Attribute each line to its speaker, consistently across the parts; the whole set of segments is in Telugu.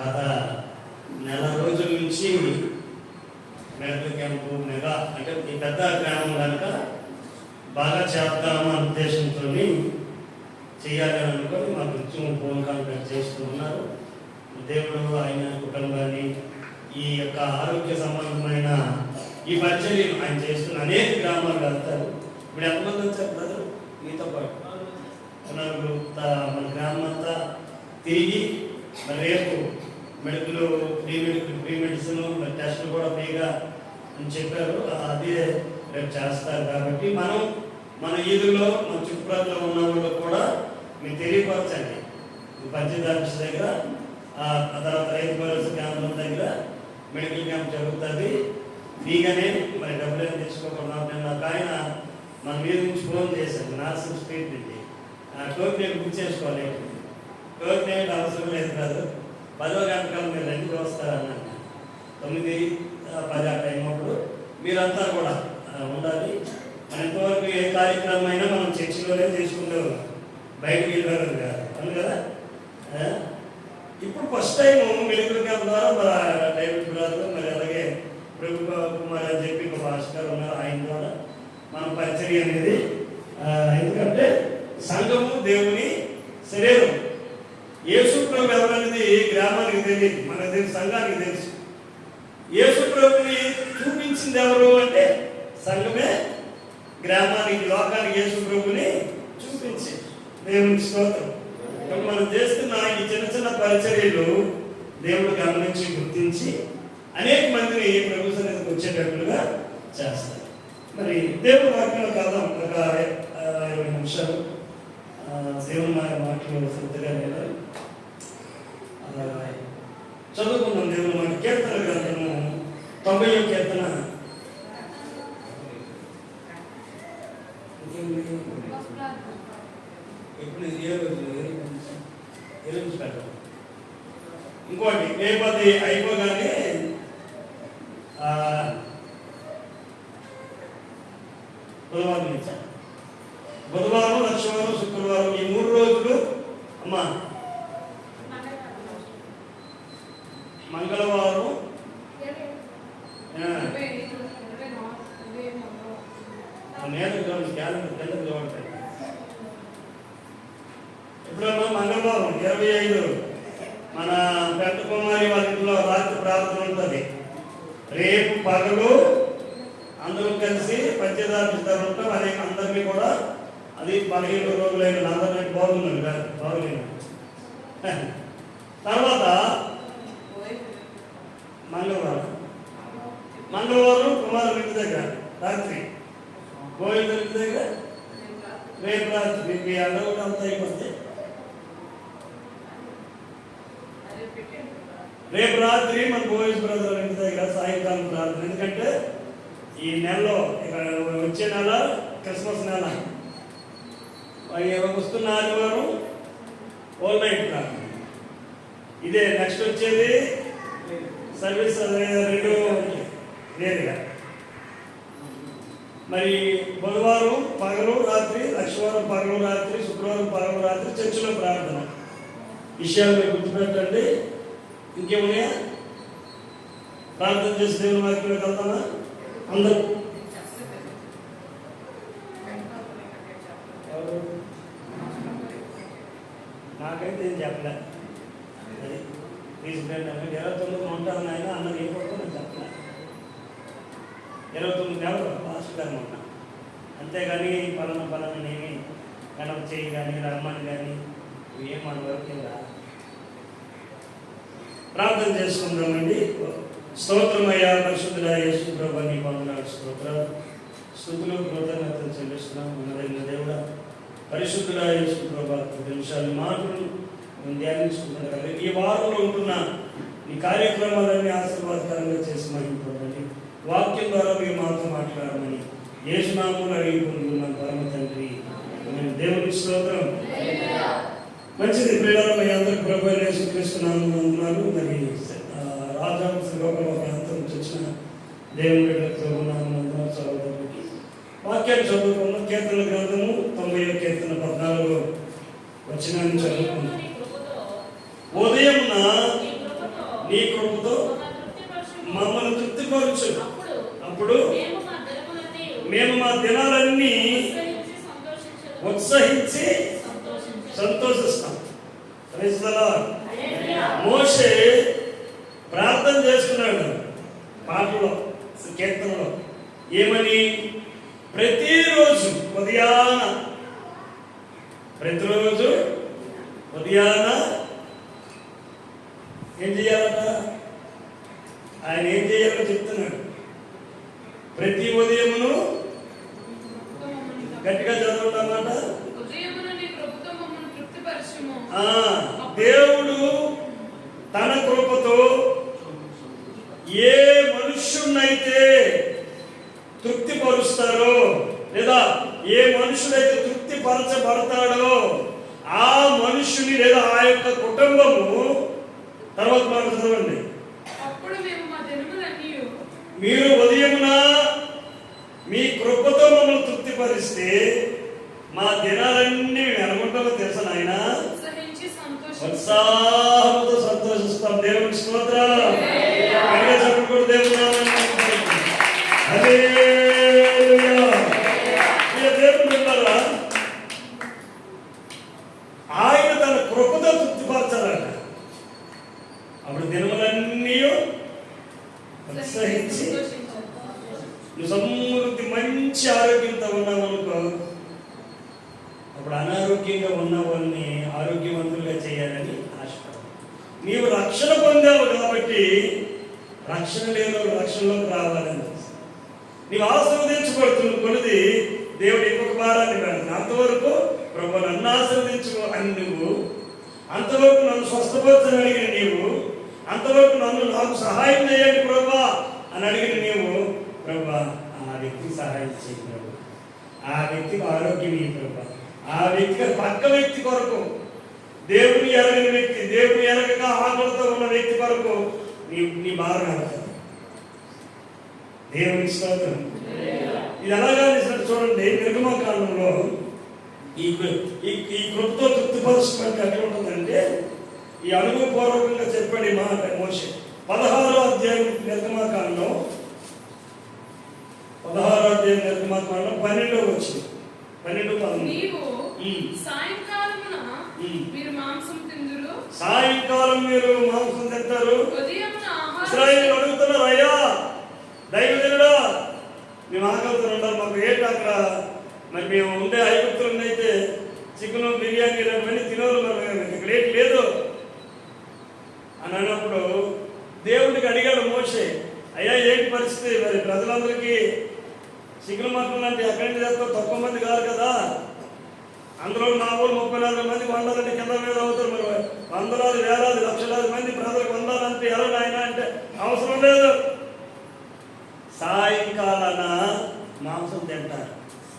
Speaker 1: గత నెల రోజుల నుంచి మెడికల్ క్యాంపు మెగా అంటే ఈ పెద్ద గ్రామం కనుక బాగా చేద్దాము అనే ఉద్దేశంతో చేయాలని అనుకొని మా కొంచెం ఫోన్ కాంటాక్ట్ చేస్తూ ఉన్నారు. దేవుడు ఆయన కుటుంబాన్ని ఈ యొక్క ఆరోగ్య సంబంధమైన ఈ పరిచర్యలు ఆయన చేస్తున్న అనేక గ్రామాలు వెళ్తారు ఇప్పుడు ఎంతమంది వచ్చారు బ్రదర్? మీతో పాటు. మన గ్రామం అంతా తిరిగి రేపు medical pre medical pre medicine మరి టెస్టులు కూడా ఫ్రీగా అని చెప్పారు. అదే రేపు చేస్తారు కాబట్టి మనం మన ఈదులో మన చుట్టుపక్కల ఉన్న వాళ్ళు కూడా మీకు తెలియపరచండి. పంచాయతీ ఆఫీస్ దగ్గర ఆ తర్వాత రైతు భరోసా కేంద్రం దగ్గర మెడికల్ క్యాంప్ జరుగుతుంది. ఫ్రీగానే మరి డబ్బులు ఏం తెచ్చుకోకుండా నేను నాకు ఆయన మన మీద నుంచి ఫోన్ చేశాను నార్సింగ్ స్ట్రీట్ నుండి. ఆ టోకెన్ నేను బుక్ చేసుకోవాలి. టోకెన్ ఏంటి అవసరం లేదు కాదు పదో గంట మీరు రెండు వస్తారన్నాను తొమ్మిది పది ఆ టైం అప్పుడు మీరంతా కూడా ఉండాలి. మన ఇంతవరకు ఏ కార్యక్రమం అయినా మనం చర్చిలోనే చేసుకునేవాళ్ళం. బయటకు వెళ్ళగలరు కాదు అవును కదా? ఇప్పుడు ఫస్ట్ టైం మెడికల్ క్యాంప్ ద్వారా మరి డైవిడ్ బ్రదర్ మరి అలాగే ప్రభు కుమార్ అని చెప్పి ఒక భాస్కర్ ఉన్నారు ఆయన ద్వారా మన పరిచర్య అనేది ఎందుకంటే సంఘము దేవుని శరీరం. యేసుప్రభు ఎవరనేది గ్రామానికి తెలియదు మనకు తెలుసు సంఘానికి తెలుసు. యేసుప్రభుని చూపించింది ఎవరు అంటే సంఘమే గ్రామానికి లోకానికి యేసుప్రభుని చూపించి దేవునికి స్తోత్రం. మనం చేస్తున్న ఈ చిన్న చిన్న పరిచర్యలు దేవుడు గమనించి గుర్తించి అనేక మందిని ప్రభు సన్నిధికి వచ్చేటట్లుగా చేస్తారు. మరి దేవుడు వాక్యం కాదాం ఒక ఇరవై నిమిషాలు. దేవుని మా మాటలు శ్రద్ధగా వినాలి. ఆ, చదువుకుందాం దేవుని మాట కీర్తన గ్రంథము తొంభై కీర్తన ఇంకేంటి? ఇప్పుడు ఇది ఏ రోజు ఏ రోజు నుంచి? ఏ రోజు నుంచి పెట్టాలి? ఇంకోటి రేపది అయిపోగానే ఆ, బుధవారం నుంచి బుధవారం లక్షవారం శుక్రవారం ఈ మూడు రోజులు అమ్మా. మంగళవారం. నేను చూడండి క్యాలెండర్ కింద చూడండి ఎప్పుడన్నా మంగళవారం? ఇరవై ఐదు. మన పెద్ద కుమారి వాళ్ళ ఇంట్లో రాత్రి ప్రార్థన ఉంటుంది. రేపు పగలు అందరూ కలిసి పంచదార్పిస్తారు ఉంటాం. అదే అందరినీ కూడా అది పదిహేను రోజులైన అందరినీ బాగుందండి కాదు బాగులేదు తర్వాత మంగళవారం. మంగళవారం కుమారు ఇంటి దగ్గర రాత్రి. గోవింద ఇంటి దగ్గర? రేపు రాత్రి. మీ అడవులు అంతా అయిపోతే రేపు రాత్రి మన బోయస్ బ్రదర్ ఇంటి దగ్గర సాయంకాలం ప్రార్థన. ఎందుకంటే ఈ నెలలో ఇక్కడ వచ్చే నెల క్రిస్మస్ నెల. వస్తున్నారు వస్తున్న ఆదివారం ఓల్ నైట్ ప్రార్థన ఇదే నెక్స్ట్ వచ్చేది సర్వీస్ రెండు నేరుగా. మరి బుధవారం పగలు రాత్రి లక్షవారం పగలు రాత్రి శుక్రవారం పగలు రాత్రి చర్చిలో ప్రార్థన. విషయాలు మీరు గుర్తుపెట్టండి. ఇంకేమున్నాయా? ప్రార్థన చేసి దేవుని వాక్యంలోకి వెళ్తామా? అందరూ ఎవరు? నాకైతే ఏం చెప్పలే అది తీసుకురండి అన్న ఇరవై తొమ్మిది ఉంటాను ఆయన అన్నది ఏం పడుతుందో నేను చెప్పలే ఇరవై తొమ్మిది ఎవరు పాస్టర్ గారు ఉన్నా అంతేగాని పలానా పలానా ఏమి కనప చేయి కానీ రమ్మని కానీ ఏం మన వరకు ప్రార్థన చేసుకుందామండి. స్తోత్రమయ్యా పరిశుద్ధుడా యేసు ప్రభా నీ వందనాలు స్తోత్ర స్థుతులు కృతజ్ఞతలు చెల్లిస్తున్నాం. ఉన్నదైన దేవుడ పరిశుద్ధుడా యేసు ప్రభా కొద్ది నిమిషాలు మాత్రం మేము ధ్యానించుకుంటున్నాం ఈ వారంలో ఉంటున్న ఈ కార్యక్రమాలన్నీ ఆశీర్వాదకరంగా చేసి మహింపడండి వాక్యం ద్వారా మీరు మాతో మాట్లాడమని యేసునామూలు అడిగి పొందుకున్నాం పరమ తండ్రి. ఆమేన్. దేవునికి స్తోత్రం. మంచిది పిల్లలు మీ అందరికి ప్రభు యేసుక్రీస్తున్నాను ఉన్నారు మరి రాజా శ్రీలోకంలో ప్రాంతం వచ్చిన దేవుని బిడ్డలతో ఉన్నాము సహోదరులకి వాక్యాన్ని చదువుకున్న కీర్తన గ్రంథము తొంభై కీర్తన పద్నాలుగు వచ్చిన చదువుకున్నాం ఉదయమున నీ కృపతో
Speaker 2: మమ్మల్ని
Speaker 1: తృప్తిపరచు.
Speaker 2: అప్పుడు
Speaker 1: అప్పుడు
Speaker 2: మేము మా దినములన్నీ
Speaker 1: మేము మా దినాలన్నీ
Speaker 2: ఉత్సహించి
Speaker 1: సంతోషిస్తాం. Praise మోషే ప్రార్థన చేసుకున్నాడు పాటలో కీర్తనలో. ఏమని? ప్రతిరోజు ఉదయాన ప్రతిరోజు ఉదయాన ఏం చేయాలట? ఆయన ఏం చేయాలో చెప్తున్నాడు. ప్రతి ఉదయమును గట్టిగా చదవటం
Speaker 3: ఉదయమున నీ కృపతో మమ్మల్ని తృప్తిపరచుము.
Speaker 1: ఆ, దేవుడు తన కృపతో ఏ మనుష్యున్నైతే తృప్తిపరుస్తారో లేదా ఏ మనుషుడైతే తృప్తిపరచబడతాడో ఆ మనుష్యుని లేదా ఆ యొక్క కుటుంబము తర్వాత మాట చదవండి. మీరు ఉదయమున మీ కృపతో మమ్మల్ని తృప్తిపరిస్తే మా దినాలన్నీ మేము అనుకుంటామో తెలుసా నాయనా? ఉత్సాహంతో సంతోషిస్తాం. దేవుని స్తోత్రం దేవుడు చెప్పుకోండి దేవుని నామాన్ని హల్లెలూయా. ప్రియ దేవుని బిడ్డలారా, ఆయన తన కృపతో తృప్తిపరచాలట అప్పుడు దినములన్నీ ఉత్సహించి నువ్వు సమృద్ధి మంచి ఆరోగ్యంతో ఉన్నావు అనుకో అప్పుడు అనారోగ్యంగా ఉన్న వాళ్ళని ఆరోగ్యవంతులుగా చేయాలని ఆశపడు నీవు రక్షణ పొందావు కాబట్టి రక్షణ లేని రక్షణలోకి రావాలని నీవు ఆశీర్వదించబడుతున్న కొనిది దేవుడు ఇంకొక భారాన్ని పెడుతుంది అంతవరకు ప్రభు నన్ను ఆశీర్వదించుకో అని నువ్వు అంతవరకు నన్ను స్వస్థపరచని అడిగిన నీవు అంతవరకు నన్ను నాకు సహాయం చేయండి ప్రభా అని అడిగిన నీవు ప్రభా ఆ వ్యక్తికి సహాయం చేయి ప్రభు. ఆ వ్యక్తికి ఆరోగ్యం ఈ ప్రభా. ఆ వ్యక్తికి పక్క వ్యక్తి కొరకు దేవుని ఎరగని వ్యక్తి దేవుని ఎరగక ఆకలితో ఉన్న వ్యక్తి కొరకు నీ నీ వెళ్తాను దేవుని స్తోత్రం. ఇది ఎలాగా చూడండి నిర్గమకాండంలో ఈ ఈ ఈ కృప్తో తృప్తిపరచుకోవడానికి ఎట్లా ఉంటుందంటే ఈ అనుభవపూర్వకంగా చెప్పాడు మాట మోషే. పదహారో అధ్యాయం నిర్గమకాండం పదహారో అధ్యాయం నిర్గమకాండం పన్నెండో వచ్చింది. పన్నెండు ఉమ్.
Speaker 3: మీరు మాంసం తిందురు.
Speaker 1: సాయంకాలం మీరు మాంసం తింటారు.
Speaker 3: ఉదయమున
Speaker 1: ఇస్రాయేల్ అడుగుతున్నారు అయ్యా దైవజనుడా మేము ఆకలితో మాకు ఏంటి అక్కడ మరి మేము ఉండే ఐగుప్తులు అయితే చికెన్ బిర్యానీ ఇలాంటివన్నీ తినోరు మరి ఇక్కడ ఏంటి లేదు. అని అన్నప్పుడు దేవుడికి అడిగాడు మోసే అయ్యా ఏంటి పరిస్థితి? మరి ప్రజలందరికీ చికెన్ మటన్ అంటే ఎక్కడి నుంచి తక్కువ మంది కాదు కదా. అందులో మా ఊరు ముప్పై నాలుగు మంది వండాలంటే కింద మీద అవుతారు మరి. వందలాది వేలాది లక్షలాది మంది ప్రజలకు వండాలంటే ఎలా నాయన అంటే అవసరం లేదు. సాయంకాలాన మాంసం తింటారు.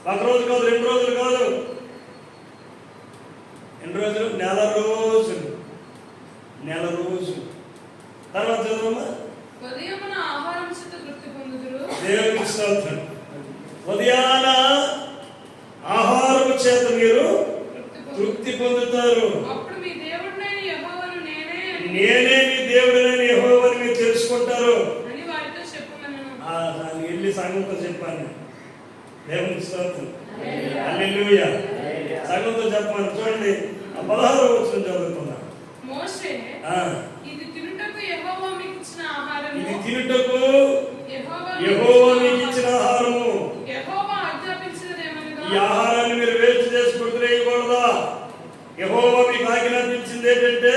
Speaker 1: ఒక రోజు కాదు రెండు రోజులు కాదు. ఎన్ని రోజులు? నెల రోజులు. నెల రోజులు. తర్వాత చదువమ్మా
Speaker 3: ఉదయమున ఆహారం చేత తృప్తి పొందుదురు.
Speaker 1: దేవునికి స్తోత్రం ఉదయాన ఆహారము చేత మీరు
Speaker 3: తృప్తి పొందుదురు.
Speaker 1: తృప్తి పొందుతారు
Speaker 3: అప్పుడు మీ దేవుడినైన యెహోవాను నేనే అని
Speaker 1: నేనే మీ దేవుడిని యెహోవాని మీరు తెలుసుకుంటారు
Speaker 3: అని వారితో చెప్పమనను
Speaker 1: ఆ వెళ్ళి సంఘంతో చెప్పాను దేవునికి స్తోత్రం. హల్లెలూయా. సంఘంతో చెప్పమని చూడండి. పదహారు వచ్చిన చదువుకున్నా
Speaker 3: ఇది తినుటకు యెహోవా మీకు ఇచ్చిన ఆహారము.
Speaker 1: ఇది తినుటకు
Speaker 3: యెహోవా
Speaker 1: యెహోవా మీకు ఇచ్చిన ఆహారము.
Speaker 3: యెహోవా ఆజ్ఞాపించినదేమనగా?
Speaker 1: ఈ ఆహారాన్ని మీరు వేస్ట్ చేసి కొట్టుకునేయకూడదా యెహోవా మీకు ఆజ్ఞాపించింది ఏంటంటే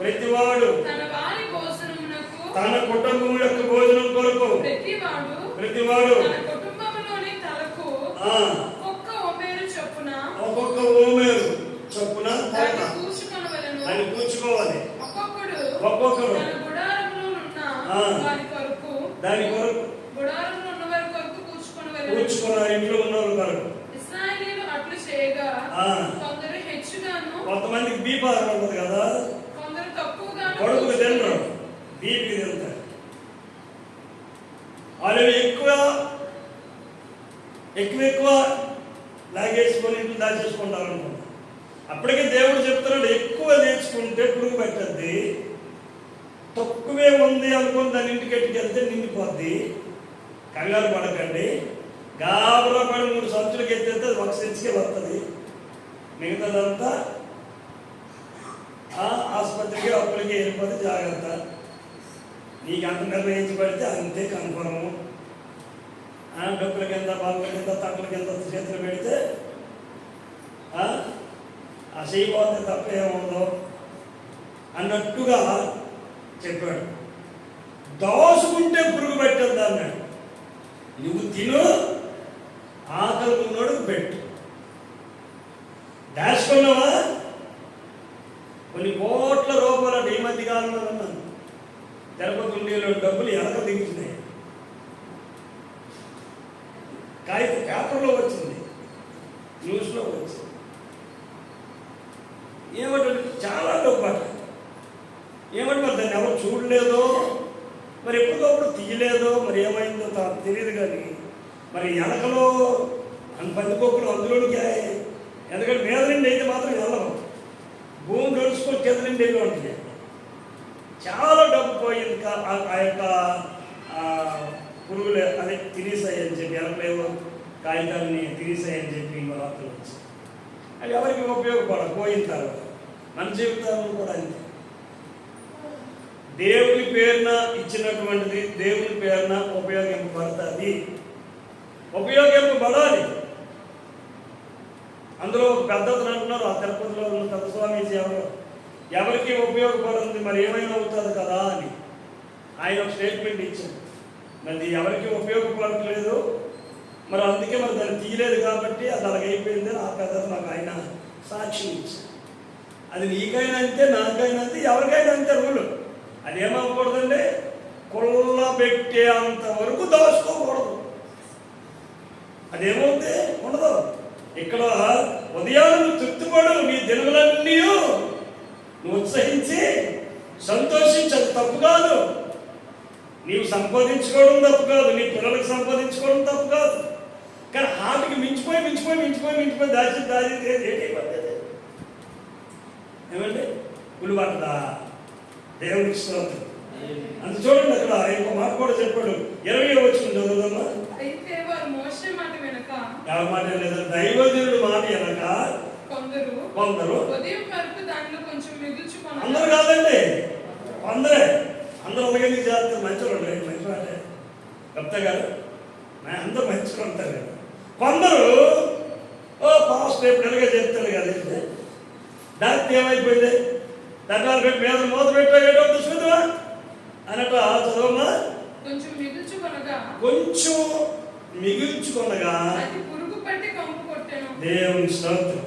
Speaker 1: ప్రతివాడు
Speaker 3: తన భోజనమునకు
Speaker 1: తన కుటుంబం యొక్క భోజనం కొరకు
Speaker 3: ప్రతి వాడు
Speaker 1: ప్రతివాడు
Speaker 3: తన కుటుంబములోని తలకు
Speaker 1: ఆ,
Speaker 3: ఒక్క ఒమేరు చొప్పున
Speaker 1: ఒక్కొక్క ఓమేరు చొప్పున
Speaker 3: దాన్ని
Speaker 1: కొరత.
Speaker 3: కూర్చుకొనవలెను
Speaker 1: దాన్ని కూర్చుకోవాలి
Speaker 3: ఒక్కొక్కడు
Speaker 1: ఒక్కొక్కడు
Speaker 3: తన గుడారములో ఉన్న
Speaker 1: ఆ.
Speaker 3: వారి కొరకు
Speaker 1: దాని కొరకు
Speaker 3: గుడారంలో ఉన్న వారి కొరకు కూర్చుకొనవలెను
Speaker 1: కూర్చుకున్న ఇంట్లో ఉన్న వాళ్ళ కొరకు
Speaker 3: ఇశ్రాయేలీయులు అట్లు చేయగా
Speaker 1: ఆ.
Speaker 3: కొందరు హెచ్చుగాను
Speaker 1: కొంతమందికి బీపారం ఉంటుంది కదా
Speaker 3: కొందరు తక్కువగాను
Speaker 1: కొడుకులు తినరు బీపీకి తింటారు వాళ్ళు ఎక్కువ ఎక్కువ ఎక్కువ లాగేసుకొని ఇంట్లో దాచేసుకుంటారు అనుకుంటా అప్పటికే దేవుడు చెప్తున్నాడు ఎక్కువ నేర్చుకుంటే పురుగు పెట్టద్ది తక్కువే ఉంది అనుకుని దాని ఇంటికి ఎట్టుకెళ్తే నిండిపోద్ది కంగారు పడకండి గాబరా పడి మూడు సంచులకి ఎత్తేస్తే అది ఒక సెంచుకే వస్తుంది మిగతాదంతా ఆ ఆసుపత్రికి అప్పులకి వెళ్ళిపోతే జాగ్రత్త. నీకు అంత నిర్ణయించి పడితే అంతే కన్ఫర్ము. ఆ డబ్బుల కింద బాగుల కింద తక్కుల కింద చేతులు పెడితే ఆ ఆ తప్ప ఏముందో అన్నట్టుగా చెప్పాడు. దోసుకుంటే పురుగు పెట్టద్దు అన్నాడు. నువ్వు తిను ఆకలి ఉన్నోడు పెట్టు. దాచుకున్నావా? కొన్ని కోట్ల ఉన్నాను తిరుపతి ఉండేలో డబ్బులు ఎనక దిగుతున్నాయి కాగితం పేపర్లో వచ్చింది. న్యూస్లో వచ్చింది. ఏమంటే చాలా డబ్బు ఏమంటే మరి దాన్ని ఎవరు చూడలేదో మరి ఎప్పటికప్పుడు తీయలేదో మరి ఏమైందో తాను తెలియదు కానీ మరి వెనకలో అన్ని పందికొక్కులు అందులోనికి ఎందుకంటే మీద నుండి అయితే మాత్రం వెళ్ళవు భూమి నడుచుకొని కింద నుండి వెళ్ళి ఉంటుంది చాలా డబ్బు పోయింది ఆ యొక్క పురుగులు అదే తినేసాయని అని చెప్పి ఎనకలేవో కాగితాలని తినేసాయని చెప్పి వార్తలు వచ్చాయి. అది ఎవరికి ఉపయోగపడదు పోయిన తర్వాత. మన జీవితంలో కూడా అంతే. దేవుని పేరున ఇచ్చినటువంటిది దేవుని పేరున ఉపయోగింపబడుతుంది. ఉపయోగింపబడాలి. అందులో పెద్దలు పెద్దతను అంటున్నారు ఆ తిరుపతిలో ఉన్న పెద్ద స్వామీజీ ఎవరు? ఎవరికి ఉపయోగపడుతుంది? మరి ఏమైనా అవుతుంది కదా అని ఆయన ఒక స్టేట్మెంట్ ఇచ్చారు మరి ఎవరికి ఉపయోగపడట్లేదు? మరి అందుకే మరి దాన్ని తీయలేదు కాబట్టి అది అలాగైపోయింది అయిపోయింది ఆ కథ నాకు ఆయన సాక్ష్యం ఇచ్చారు. అది నీకైనా అంతే నాకైనా అంతే ఎవరికైనా అంతే రూలు. అది ఏమవ్వకూడదండి కుళ్ళ పెట్టే అంత వరకు దాచుకోకూడదు. అదేమవుతుంది ఉండదు. ఇక్కడ ఉదయాన్ని తృప్తిపడు నీ దినములన్నీ నువ్వు ఉత్సహించి సంతోషించదు. తప్పు కాదు. నీవు సంపాదించుకోవడం తప్పు కాదు. నీ పిల్లలకు సంపాదించుకోవడం తప్పు కాదు. కానీ హాటికి మించిపోయి మించిపోయి మించిపోయి మించిపోయి దాచి దాచి ఏంటి పద్ధతి ఏమండి? పులిపట్టదా దేవునికి స్తోత్రం. అంత చూడండి అక్కడ. ఇంకో మాట కూడా చెప్పాడు. ఇరవై వచ్చిన చదువుదమ్మా
Speaker 3: మాట
Speaker 1: మాట లేదా దైవజనుడు మాట వెనక
Speaker 3: కొందరు
Speaker 1: కొందరు.
Speaker 3: ఉదయం వరకు దాంట్లో కొంచెం
Speaker 1: అందరూ కాదండి. అందరే అందరూ ఒకరికి చేస్తారు మంచిగా ఉంటారు మంచి మాట చెప్తా గారు. అందరూ మంచిగా ఉంటారు కదా. కొందరు ఓ పాస్ట్ ఎప్పుడైనా చెప్తాడు కదా? దానికి ఏమైపోయింది? దండాలు పెట్టి మీద మూత పెట్టాడో చూసుకుందామా అన్నట్టు చదవమ్మా
Speaker 3: కొంచెం మిగుల్చుకొనగా
Speaker 1: కొంచెం
Speaker 3: కొట్టాను.
Speaker 1: దేవుని స్తోత్రం.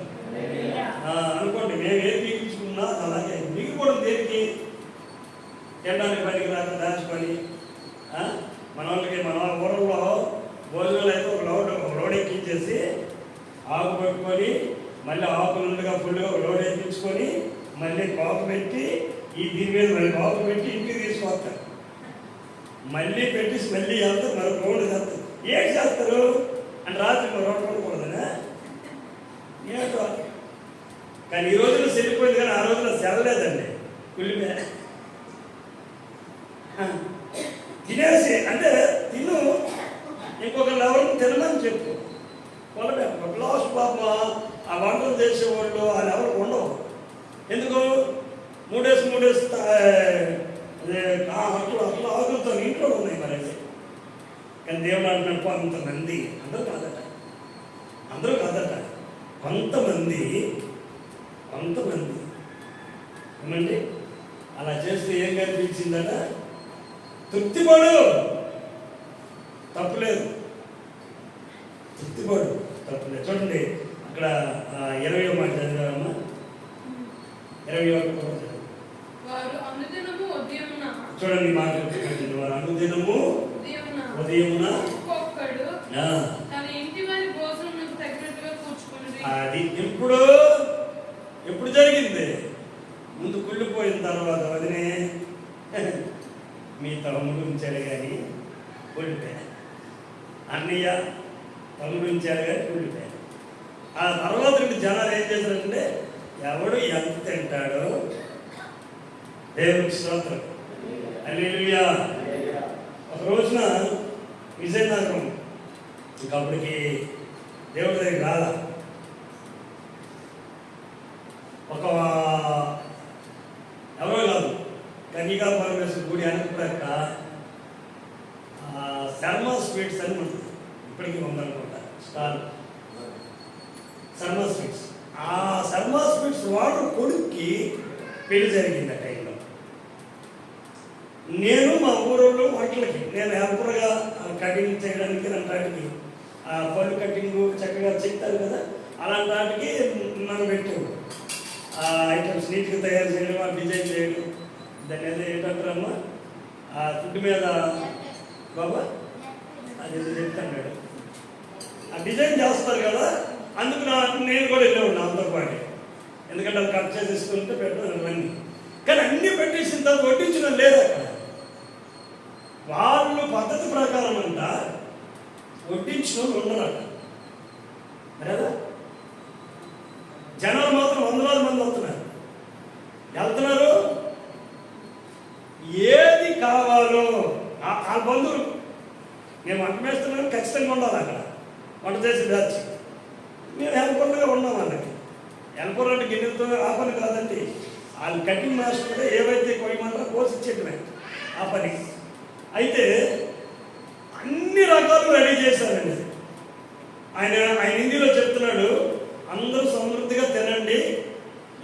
Speaker 1: అనుకోండి మేము ఏం మిగిల్చుకున్నా అలాగే మిగిలిపోవడం దేనికి? తినడానికి పనికి రాక దాచుకొని మన వాళ్ళకి మన ఊరంలో భోజనాలు అయితే ఒక లోడ్ ఒక లోడ్ ఎక్కించేసి ఆకు పెట్టుకొని మళ్ళీ ఆకు నుండిగా ఫుల్గా ఒక లోడ్ ఎక్కించుకొని మళ్ళీ కాపు పెట్టి ఈ దీని మీద మళ్ళీ కాపు పెట్టి ఇంటికి తీసుకొస్తారు. మళ్ళీ పెట్టి మళ్ళీ వెళ్తారు మరొక రోడ్డు చేస్తారు ఏం చేస్తారు? అంటే రాత్రి మరో రౌండ్ కొనకూడదనా ఏంటో కానీ ఈ రోజున చెల్లిపోయింది కానీ ఆ రోజున సెలలేదండి కుళ్ళిమే తినేసి అంటే తిను ఇంకొక లెవెల్ తినమని చెప్పు కొలమే ఒక గ్లాస్ పాప ఆ వంటలు చేసేవాళ్ళు ఆ లెవెల్ ఉండవు ఎందుకు మూడేసి మూడేసి తా- అదే ఆ అట్లా అట్లా ఆకులతో ఇంట్లో ఉన్నాయి మరి అవి. కానీ దేవుడు అంటున్నాడు కొంతమంది అందరూ కాదట అందరూ కాదట కొంతమంది కొంతమంది ఏమండి అలా చేస్తే ఏం కనిపించిందట తృప్తిపడు తప్పులేదు తృప్తిపడు తప్పులేదు చూడండి అక్కడ ఇరవై మాట చదివామా ఇరవై ఒకటి
Speaker 3: వారు అనుదినము ఉదయమున
Speaker 1: చూడండి మాట చెప్తుంది వారు అనుదినము
Speaker 3: ఉదయమున
Speaker 1: ఉదయమున
Speaker 3: ఒక్కొక్కడు
Speaker 1: ఆ,
Speaker 3: తన ఇంటి వారి భోజనం తగినట్టుగా కూర్చుకుని
Speaker 1: అది ఎప్పుడు? ఎప్పుడు జరిగింది? ముందు కుళ్ళిపోయిన తర్వాత వదినే. మీ తమ్ముడు ఉంచాడు కానీ కుళ్ళిపోయా. అన్నయ్య తమ్ముడు ఉంచాడు కానీ కుళ్ళిపోయా. ఆ తర్వాత నుండి జనాలు ఏం చేశారంటే ఎవడు ఎంత తింటాడో దేవునికి స్తోత్రం. హల్లెలూయా. ఒక రోజున విజయనగరం ఇంకా అప్పటికి దేవుడి దగ్గర రాలా. ఒక ఎవరో కాదు కన్యకా పరమేశ్వర గుడి అనుకున్నాక శర్మ స్వీట్స్ అని ఉంటుంది. ఇప్పటికీ ఉందనుకుంటా స్టార్ శర్మ స్వీట్స్. ఆ శర్మ స్వీట్స్ వాడు కొడుక్కి పెళ్ళి జరిగింది ఆ టైంలో నేను మా ఊరోళ్ళు వంటలకి నేను హెల్పర్గా కటింగ్ చేయడానికి అలాంటి ఆ పళ్ళు కటింగ్ చక్కగా చెప్తారు కదా అలాంటి వాటికి నన్ను పెట్టాడు ఆ ఐటమ్స్ నీట్గా తయారు చేయడం ఆ డిజైన్ చేయడం. దాని ఏదో ఏంటంటారమ్మా ఆ ఫుడ్ మీద బాబా? అది ఏదో చెప్తాను ఆ డిజైన్ చేస్తారు కదా అందుకు నా నేను కూడా వెళ్ళాను నాతో పాటు. ఎందుకంటే అది కట్ చేసి తీసుకుంటే పెట్టాను అవన్నీ కానీ అన్ని పెట్టేసిన తర్వాత వడ్డించడం లేదు అక్కడ. వాళ్ళు పద్ధతి ప్రకారం అంట వడ్డించిన వాళ్ళు ఉండరు కదా జనాలు మాత్రం వందలాది మంది అవుతున్నారు వెళ్తున్నారు? ఏది కావాలో ఆ- బంధువులు. మేము వంట వేస్తున్నాం ఖచ్చితంగా ఉండాలి అక్కడ. వంట చేసి దాచి మేము హెల్పర్లుగా ఉన్నాం వాళ్ళకి. హెల్పర్ అంటే గిన్నెలతో ఆ పని కాదండి. వాళ్ళు కటింగ్ మాస్టర్ ఏవైతే కొయ్యమంటారో కోర్స్ ఇచ్చేటమే ఆ పని. అయితే అన్ని రకాలు రెడీ చేశారండి. ఆయన ఆయన హిందీలో చెప్తున్నాడు అందరూ సమృద్ధిగా తినండి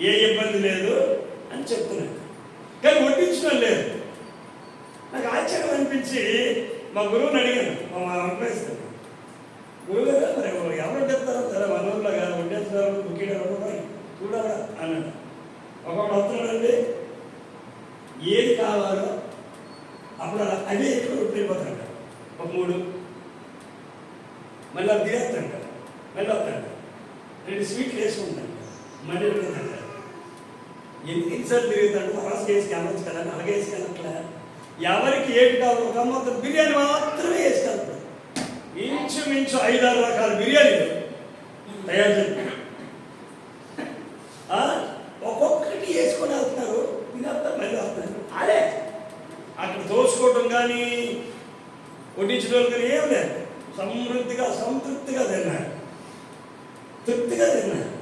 Speaker 1: ఏ ఇబ్బంది లేదు అని చెప్తున్నాడు. కానీ వడ్డించడం లేదు. నాకు ఆశ్చర్యం అనిపించి మా గురువుని అడిగాను మా వెంకటేశ్వర గురువు గారు మరి ఎవరు వడ్డిస్తారు సరే మన ఊళ్ళో కాదు వడ్డేస్తారు బుక్కీడు ఎవరు చూడాలా అన్నాడు ఒకడు వస్తున్నాడండి ఏది కావాలో అప్పుడు అలా అదే ఎక్కువ వెళ్ళిపోతాడు ఒక మూడు మళ్ళీ అది కదా మళ్ళీ వస్తాడు. రెండు స్వీట్లు వేసుకుంటాడు మళ్ళీ వెళ్తాడు ఎందుకు ఇన్సర్ట్ తిరుగుతాడు? రాసు వేసుకెళ్ళచ్చు కదా అలాగే వేసుకెళ్ళట్లే ఎవరికి ఏది కావాలో ఒక బిర్యానీ మాత్రమే వేసుకెళ్తాడు ఇంచుమించు ఐదారు రకాల బిర్యానీలు తయారు చేస్తాడు ఆ, ఒక్కొక్కటి వేసుకొని వెళ్తున్నారు. తినేస్తారు మళ్ళీ వస్తున్నారు అదే. అక్కడ దోచుకోవటం కానీ వడ్డించడం ఏం లేదు. సమృద్ధిగా సంతృప్తిగా తిన్నాడు. తృప్తిగా తిన్నాడు.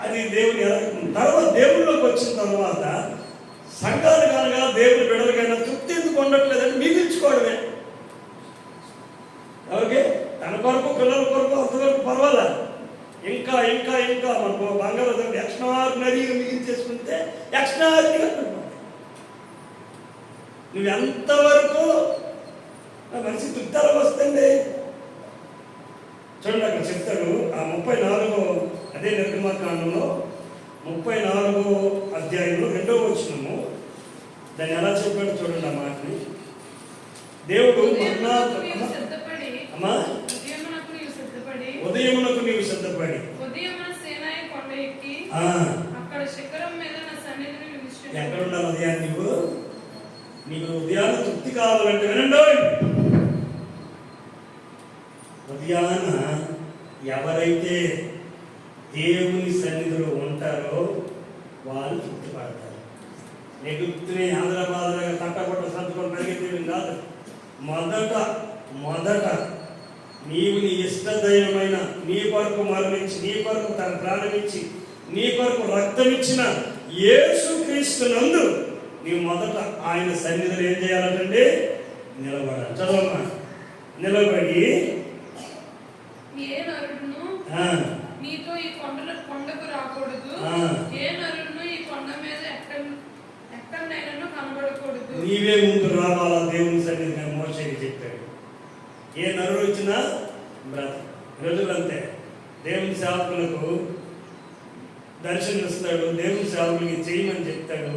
Speaker 1: అది దేవుని తర్వాత దేవుళ్ళలోకి వచ్చిన తర్వాత సంఘాలు కనుక దేవుని బిడలకైనా తృప్తి ఎందుకు ఉండట్లేదని మిగిల్చుకోవడమే. ఎవరికి? తన కొరకు పిల్లల కొరకు అంతవరకు పర్వాలా. ఇంకా ఇంకా ఇంకా మనకు బంగాళాదేవి ఎక్స్ట్రాడినరీగా మిగిల్చేసుకుంటే ఎక్స్ట్రాడినరీగా నువ్వు ఎంతవరకు మనిషి తృప్తాలు వస్తుంది చూడండి అక్కడ చెప్తాడు ఆ ముప్పై నాలుగో అదే నిర్గమాకాండంలో ముప్పై నాలుగో అధ్యాయంలో రెండో వచ్చినము దాన్ని ఎలా చెప్పాడు చూడండి ఆ మాటని. దేవుడు మన్నా
Speaker 3: ఉదయమునకు నీవు సిద్ధపడి
Speaker 1: అమ్మా?
Speaker 3: ఉదయమునకు నీవు సిద్ధపడి.
Speaker 1: ఎక్కడ ఉండాలి ఉదయాన్ని నీకు నీకు ఉదయాన్న తృప్తి కావాలంటే వినండి ఉదయాన ఎవరైతే దేవుని సన్నిధిలో ఉంటారో వాళ్ళు తృప్తి పడతారు నెగుతునే ఆంధ్రబాద్గా తట్టపట్ట సంతకం పరిగెత్తేయడం కాదు. మొదట మొదట నీవు నీ ఇష్టదైవమైన నీ కొరకు మరణించి నీ కొరకు తన ప్రాణమిచ్చి నీ కొరకు రక్తమిచ్చిన యేసు క్రీస్తునందు నీవు మొదట ఆయన సన్నిధిలో ఏం చేయాలంటే నిలబడాలి. చదవమ్మా. నిలబడి
Speaker 3: ఏ నరుడును
Speaker 1: ఆ,
Speaker 3: నీతో ఈ కొండల కొండకు రాకూడదు.
Speaker 1: ఆ.
Speaker 3: ఏ నరుడును ఈ కొండ మీద ఎక్కడ ఎక్కడైనా కనబడకూడదు.
Speaker 1: నీవే ముందు రావాలా దేవుని సన్నిధి అని మోషకి చెప్పాడు. ఏ నరుడు వచ్చినా బ్రత. రోజులంతే దేవుని సేవకులకు దర్శనం ఇస్తాడు దేవుని సేవకులకి చేయమని చెప్తాడు.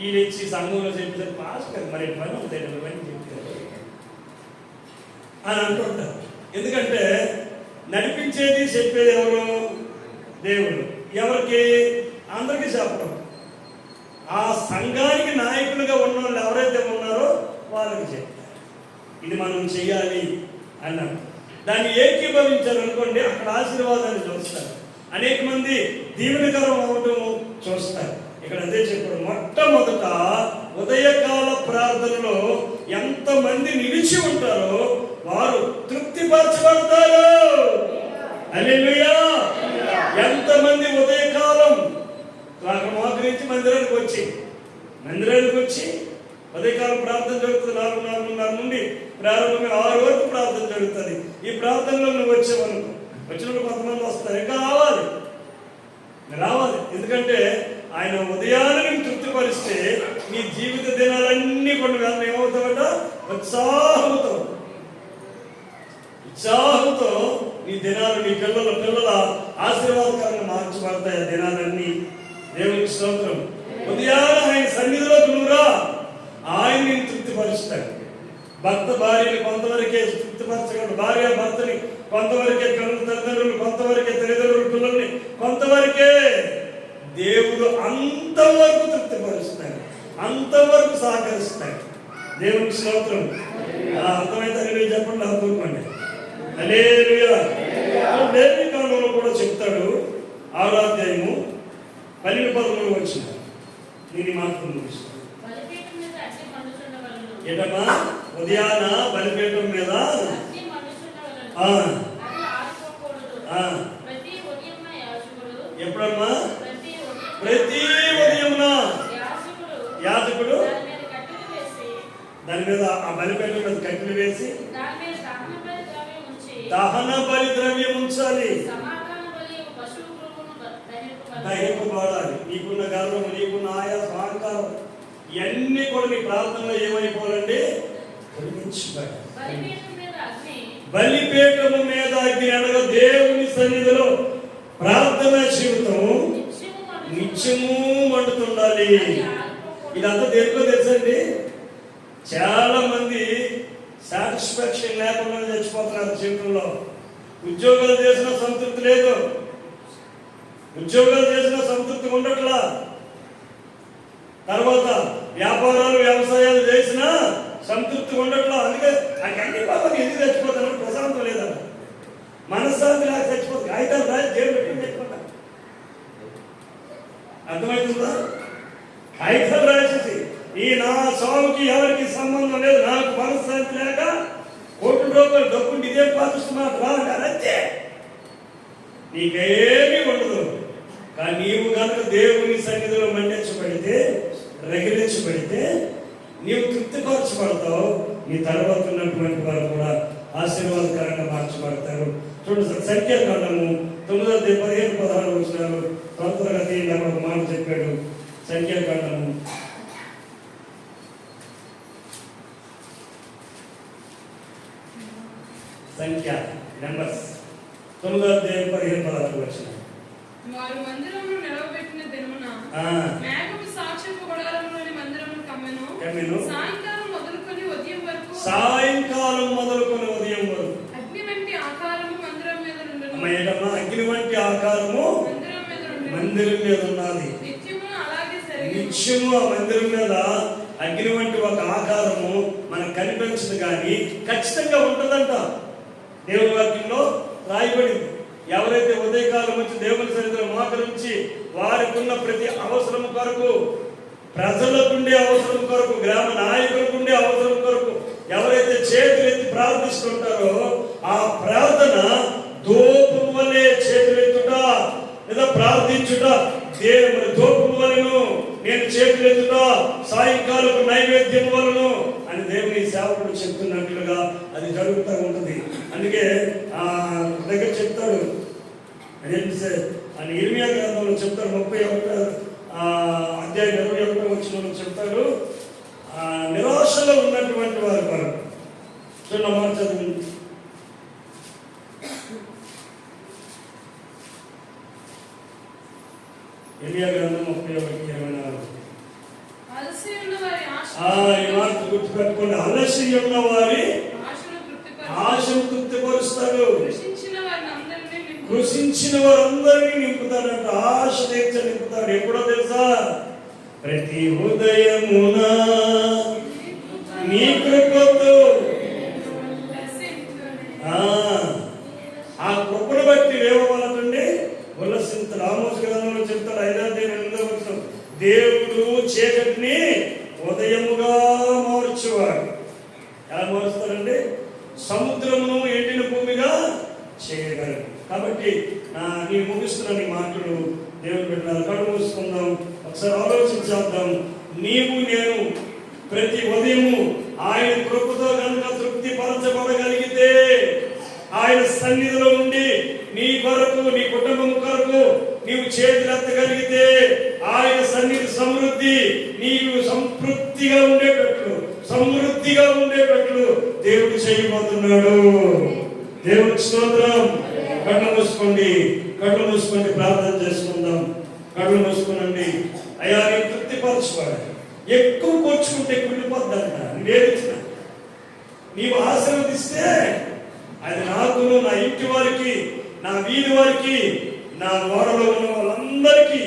Speaker 1: ఈయన ఇచ్చి సంఘంలో చెప్తాడు పాస్టర్ మరి పని అవుతాయి అని చెప్తాడు అని అంటుంటారు. ఎందుకంటే నడిపించేది చెప్పేది ఎవరు? దేవుడు. ఎవరికి? అందరికీ చెప్పడం ఆ సంఘానికి నాయకులుగా ఉన్న వాళ్ళు ఎవరైతే ఉన్నారో వాళ్ళకి చెప్తారు. ఇది మనం చెయ్యాలి అన్నాడు దాన్ని ఏకీభవించారు అనుకోండి అక్కడ ఆశీర్వాదాన్ని చూస్తారు. అనేక మంది దీవెనకరం అవ్వటం చూస్తారు. ఇక్కడ అదే చెప్పాడు మొట్టమొదట ఉదయకాల ప్రార్థనలో ఎంతమంది నిలిచి ఉంటారో వారు తృప్తిపరచబడతారు. హల్లెలూయా. ఎంతమంది ఉదయకాలం నాకు మోకరించి మందిరానికి వచ్చి మందిరానికి వచ్చి ఉదయకాలం ప్రార్థన జరుగుతుంది నాలుగు నాలుగున్నర నుండి ప్రారంభమే ఆరు వరకు ప్రార్థన జరుగుతుంది. ఈ ప్రార్థనలో నువ్వు వచ్చేవనుకో. వచ్చినప్పుడు కొంతమంది వస్తారు ఇంకా రావాలి. రావాలి. ఎందుకంటే ఆయన ఉదయాన్ని నేను తృప్తిపరిస్తే నీ జీవిత దినాలన్నీ కొన్ని వేళ ఏమవుతావట? ఉత్సాహంతో. ఉత్సాహంతో నీ దినాలు నీ పిల్లల పిల్లల ఆశీర్వాదకరంగా మార్చబడతాయి ఆ దినాలన్నీ. దేవునికి స్తోత్రం. ఉదయాన ఆయన సన్నిధిలో నువ్వురా. ఆయన నేను తృప్తిపరుస్తాడు. భర్త భార్యని కొంతవరకే తృప్తిపరచగలడు. భార్య భర్తని కొంతవరకే పిల్లల తల్లిదండ్రులు కొంతవరకే తల్లిదండ్రులు పిల్లల్ని దేవుడు అంతవరకు తృప్తిపరుస్తాడు అంతవరకు సహకరిస్తాడు. దేవునికి స్తోత్రం. అర్థమైతే చెప్పండి హల్లెలూయా. లేవి కాలంలో కూడా చెప్తాడు. ఆరో అధ్యాయము పన్నెండు పదమూడు వచ్చిన. నేను ఈ మాత్రం ముగిస్తాను. ఏంటమ్మా? ఉదయాన బలిపీఠం మీద
Speaker 2: అగ్ని మండుచుండవలెను.
Speaker 1: ఆ,
Speaker 2: అది ఆరిపోకూడదు.
Speaker 1: ఆ,
Speaker 2: ప్రతి ఉదయమున యాజకుడు
Speaker 1: ఎప్పుడమ్మా
Speaker 2: ప్రతి ఉదయమున
Speaker 1: ప్రతి ఉదయమున
Speaker 2: యాజకుడు
Speaker 1: యాజకుడు
Speaker 2: దాని మీద కట్టెలు వేసి
Speaker 1: దాని మీద ఆ బలిపీఠం మీద కట్టెలు వేసి
Speaker 2: దహన బలి ద్రవ్యం
Speaker 1: ఉంచాలి.
Speaker 2: దహింపబలి.
Speaker 1: దహింపబడాలి. నీకున్న గర్వం నీకున్న ఆయాసం అహంకారం ఇవన్నీ కూడా నీ ప్రార్థనలో ఏమైపోవాలండి?
Speaker 2: బలిపీఠం మీద అగ్ని
Speaker 1: బలిపీఠము మీద అగ్ని అనగా దేవుని సన్నిధిలో ప్రార్థన జీవితం
Speaker 2: నిత్యము
Speaker 1: మండుతుండాలి.
Speaker 2: ఆరిపోకూడదు.
Speaker 1: ఇదంతా దేనికో తెలుసండి? చాలా మంది సాటిస్ఫాక్షన్ లేకుండా చచ్చిపోతున్నారు జీవితంలో. ఉద్యోగాలు చేసిన సంతృప్తి లేదు. ఉద్యోగాలు చేసిన సంతృప్తి ఉండట్లా. తర్వాత వ్యాపారాలు వ్యవసాయాలు చేసినా సంతృప్తి ఉండట్లా. అందుకే నాకు అన్ని పాపం ఎందుకు చచ్చిపోతాను ప్రశాంతం లేదన్న మనశ్శాంతి లేక చచ్చిపోతుంది కాగితాలు రాసి జైలు పెట్టుకుని చచ్చిపోతాను అర్థమవుతుందా కాగితాలు రాసేసి ఈ నా సాగుకి ఎవరికి సంబంధం లేదు. నాకు మనశ్శాంతి లేక కోటి రూపాయలు డబ్బు ఇదే పాటిస్తున్నా రాంటే నీకేమీ ఉండదు. కానీ నీవు కనుక దేవుని సన్నిధిలో మండించబడితే రగిలించబడితే నీవు తృప్తిపరచబడతావు. నీ తర్వాత ఉన్నటువంటి వారు కూడా ఆశీర్వాదకరంగా మార్చబడతారు. చూడండి సంఖ్యాకాండము తొమ్మిదో పదిహేను పదహారు వచ్చినారు త్వరగా తీయండి ఒక మాట చెప్పాడు సంఖ్యాకాండము. సంఖ్య నెంబర్స్. తొమ్మిదో అధ్యాయం పదిహేను పదహారు వచ్చినారు
Speaker 3: వారు మందిరమును నిలవబెట్టిన దినమున మేఘము సాక్ష్యపు గుడారములోని మందిరమును కమ్మెను.
Speaker 1: కమ్మెను.
Speaker 3: సాయంకాలం మొదలుకొని ఉదయం వరకు
Speaker 1: సాయంకాలం మొదలుకొని ఉదయం వరకు.
Speaker 3: అగ్ని వంటి ఆకారము మందిరం మీద
Speaker 1: అమ్మ ఏంటమ్మా? అగ్ని వంటి ఆకారము
Speaker 3: మందిరం మీద నుండును.
Speaker 1: మందిరం మీద ఉన్నది.
Speaker 3: నిత్యము అలాగే జరిగి
Speaker 1: నిత్యము ఆ మందిరం మీద అగ్ని వంటి ఒక ఆకారము మనకు కనిపించదు కానీ ఖచ్చితంగా ఉంటుందంట. దేవుని వాక్యంలో రాయబడింది. ఎవరైతే ఉదయకాలం నుంచి దేవుని సన్నిధిలో మోకరించి వారికి ఉన్న ప్రతి అవసరం కొరకు ప్రజలకుండే అవసరం కొరకు గ్రామ నాయకులకుండే అవసరం కొరకు ఎవరైతే చేతులు ఎత్తి ప్రార్థిస్తుంటారో ఆ ప్రార్థన దోపం వల్లే చేతులు ఎత్తుట లేదా ప్రార్థించుట దేవుని దోపం వలన నేను చేతులు ఎత్తుట సాయంకాలపు నైవేద్యం వలను అని దేవుని సేవకుడు చెప్తున్నట్లుగా అది జరుగుతూ ఉంటుంది అందుకే ఆ దగ్గర చెప్తాడు అదేంటి సార్ అని ఇర్మియా గ్రంథంలో చెప్తాడు ముప్పై ఒకటో ఆ, అధ్యాయం ఇరవై ఒకటో వచ్చిన చెప్తాడు ఆ, నిరాశలో ఉన్నటువంటి వారి కొరకు చూడండి మాట చదివి ఇర్మియా గ్రంథం ముప్పై ఒకటి ఇరవై నాలుగు
Speaker 3: అలసి ఉన్న వారి ఆశ
Speaker 1: ఆ, ఈ మాట గుర్తుపెట్టుకోండి అలసి ఉన్న వారి
Speaker 3: ఆశను తృప్తిపరచు
Speaker 1: ఆశను తృప్తిపరుస్తాడు
Speaker 3: కృషించిన వారిని అందరినీ నింపు
Speaker 1: కృషించిన వారందరినీ నింపుతాడంట ఆశ దీక్ష నింపుతాడు ఎప్పుడో తెలుసా ప్రతి ఉదయమున నీ కృప ఆ, ఆ కృపను బట్టి లేవవలనండి ఉల్లసింత రామోస్ గ్రంథంలో చెప్తాడు ఐదాధ్యాయం ఎనిమిదో వచనం దేవుడు చీకటిని ఉదయ సముద్రమును ఎండిన భూమిగా చేయగలడు కాబట్టి నా నేను ముగిస్తున్న నీ మాటలు దేవుని బిడ్డల కళ్ళు మూసుకుందాం ఒకసారి ఆలోచించేద్దాం నీవు నేను ప్రతి ఉదయము ఆయన కృపతో కనుక తృప్తి పరచబడగలిగితే ఆయన సన్నిధిలో ఉండి నీ కొరకు నీ కుటుంబం కొరకు నీవు చేతులెత్తగలిగితే ఆయన సన్నిధి సమృద్ధి నీవు సంతృప్తిగా ఉండేటట్లు సమృద్ధిగా ఉండేటట్లు దేవుడు చేయబోతున్నాడు స్తోత్రం. కళ్ళు మూసుకోండి కళ్ళు మూసుకోండి ప్రార్థన చేసుకుందాం. కళ్ళు మూసుకోనండి. అయ్యా నేను తృప్తిపరచుకోవాలి. ఎక్కువ కూర్చుకుంటే కుళ్ళిపోద్దంట. నువ్వేదిచ్చిన నీవు ఆశీర్వదిస్తే అది నాకును నా ఇంటి వారికి నా వీధి వారికి నా ఓడలో ఉన్న వాళ్ళందరికీ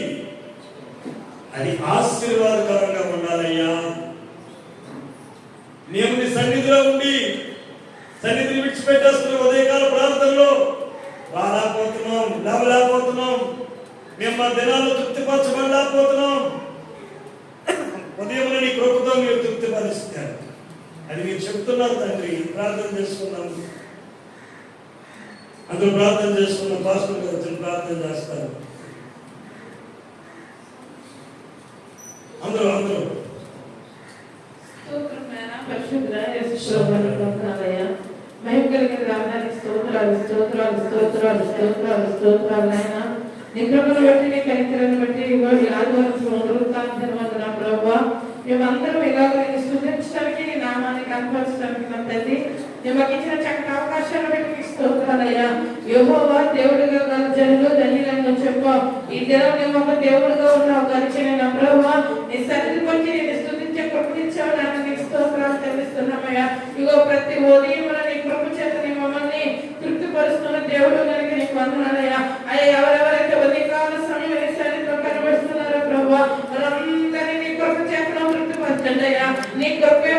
Speaker 1: అది ఆశీర్వాదకరంగా ఉండాలయ్యా. మేము నీ సన్నిధిలో ఉండి సన్నిధిని విడిచిపెట్టేస్తున్న ఉదయకాల ప్రాంతంలో రాలేకపోతున్నాం లేవలేకపోతున్నాం. మేము మా దినాల్లో తృప్తిపరచబడలేకపోతున్నాం. ఉదయం నీ కృపతో మీరు తృప్తిపరుస్తారు. అది మీరు చెప్తున్నారు తండ్రి ప్రార్థన చేసుకున్నాం అందరూ ప్రార్థన చేసుకున్నాం పాస్టర్ గారు ప్రార్థన చేస్తారు. అందరూ అందరూ.
Speaker 3: పరిశుద్ధ నాయనా.
Speaker 4: పరిశుద్ధుడా, యేసు శోభను వందనాలయ్యా. మహిమ కలిగిన స్తోత్రాలు స్తోత్రాలు స్తోత్రాలు స్తోత్రాలు స్తోత్రాలు నీ కృపను బట్టి నీ కనికరను బట్టి ఇగో ఆదివారం పునరుత్థానం ప్రభావ మేమందరం ఇలాగ నేను స్థుతించడానికి నీ నామాన్ని కనపరచడానికి నా తల్లి. నీ మాకు ఇచ్చిన చక్కటి అవకాశాలు బట్టి నీకు స్తోత్రాలయ్యా యెహోవా దేవుడిగా గల జనులు ధన్యులను చెప్పు. ఈ దినం నేను ఒక దేవుడిగా ఉన్నావు ఒక నా ప్రభావ నీ సన్నిధి బట్టి నేను స్థుతించే కృపించావు నాన్న నీకు స్తోత్రాలు చెల్లిస్తున్నామయ్యా ఇగో ప్రతి ఉదయం నీ కృప చేత నీ మమ్మల్ని తృప్తిపరుస్తున్న దేవుడు కనుక నీకు వందనాలయ్యా. అయ్యా ఎవరెవరైతే ఉదయకాల సమయం నీ సన్నిధిలో కనబడుతున్నారో ప్రభావ వారందరినీ నీ కృప చేత తృప్తిపరచండి అయ్యా. నీ కృపే